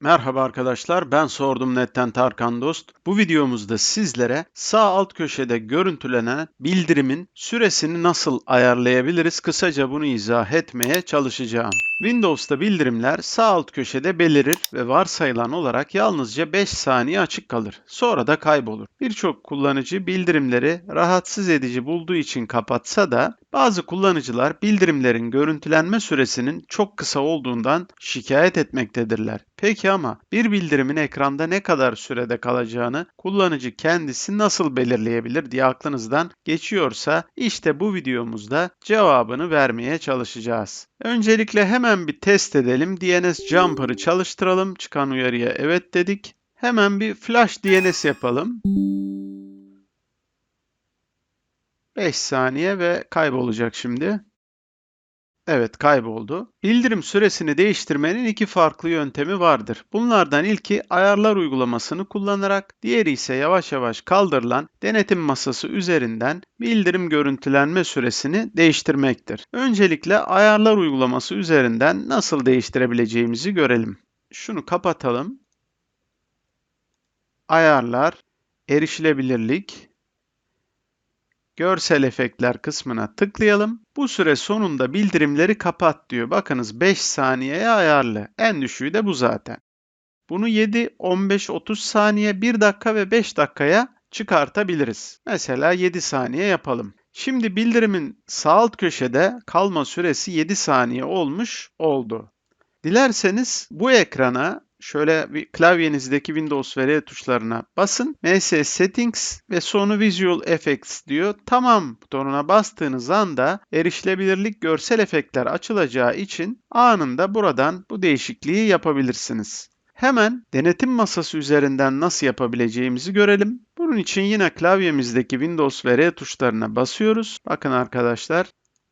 Merhaba arkadaşlar, ben Sordum Net'ten Tarkan Dost. Bu videomuzda sizlere sağ alt köşede görüntülenen bildirimin süresini nasıl ayarlayabiliriz kısaca bunu izah etmeye çalışacağım. Windows'ta bildirimler sağ alt köşede belirir ve varsayılan olarak yalnızca 5 saniye açık kalır. Sonra da kaybolur. Birçok kullanıcı bildirimleri rahatsız edici bulduğu için kapatsa da bazı kullanıcılar bildirimlerin görüntülenme süresinin çok kısa olduğundan şikayet etmektedirler. Peki ama bir bildirimin ekranda ne kadar sürede kalacağını kullanıcı kendisi nasıl belirleyebilir diye aklınızdan geçiyorsa işte bu videomuzda cevabını vermeye çalışacağız. Öncelikle hemen bir test edelim. DNS Jumper'ı çalıştıralım. Çıkan uyarıya evet dedik. Hemen bir Flash DNS yapalım. 5 saniye ve kaybolacak şimdi. Evet kayboldu. Bildirim süresini değiştirmenin iki farklı yöntemi vardır. Bunlardan ilki ayarlar uygulamasını kullanarak, diğeri ise yavaş yavaş kaldırılan denetim masası üzerinden bildirim görüntülenme süresini değiştirmektir. Öncelikle ayarlar uygulaması üzerinden nasıl değiştirebileceğimizi görelim. Şunu kapatalım. Ayarlar, erişilebilirlik, görsel efektler kısmına tıklayalım. Bu süre sonunda bildirimleri kapat diyor. Bakınız 5 saniyeye ayarlı. En düşüğü de bu zaten. Bunu 7, 15, 30 saniye, 1 dakika ve 5 dakikaya çıkartabiliriz. Mesela 7 saniye yapalım. Şimdi bildirimin sağ alt köşede kalma süresi 7 saniye olmuş oldu. Dilerseniz bu ekrana şöyle bir klavyenizdeki Windows ve R tuşlarına basın. MS Settings ve sonu Visual Effects diyor. Tamam butonuna bastığınız anda erişilebilirlik görsel efektler açılacağı için anında buradan bu değişikliği yapabilirsiniz. Hemen denetim masası üzerinden nasıl yapabileceğimizi görelim. Bunun için yine klavyemizdeki Windows ve R tuşlarına basıyoruz. Bakın arkadaşlar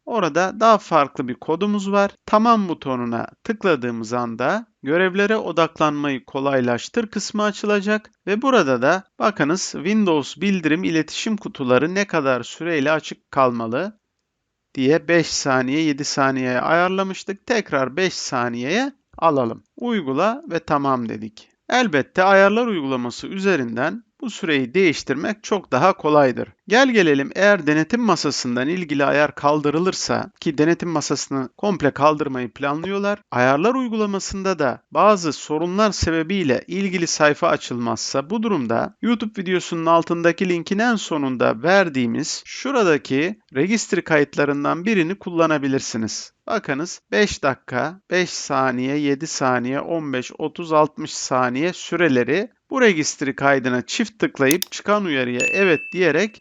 Orada daha farklı bir kodumuz var. Tamam butonuna tıkladığımız anda görevlere odaklanmayı kolaylaştır kısmı açılacak ve burada da bakınız Windows bildirim iletişim kutuları ne kadar süreyle açık kalmalı diye 5 saniye 7 saniyeye ayarlamıştık. Tekrar 5 saniyeye alalım. Uygula ve tamam dedik. Elbette ayarlar uygulaması üzerinden bu süreyi değiştirmek çok daha kolaydır. Gel gelelim eğer denetim masasından ilgili ayar kaldırılırsa ki denetim masasını komple kaldırmayı planlıyorlar. Ayarlar uygulamasında da bazı sorunlar sebebiyle ilgili sayfa açılmazsa bu durumda YouTube videosunun altındaki linkin en sonunda verdiğimiz şuradaki registry kayıtlarından birini kullanabilirsiniz. Bakınız 5 dakika, 5 saniye, 7 saniye, 15, 30, 60 saniye süreleri bu registri kaydına çift tıklayıp çıkan uyarıya evet diyerek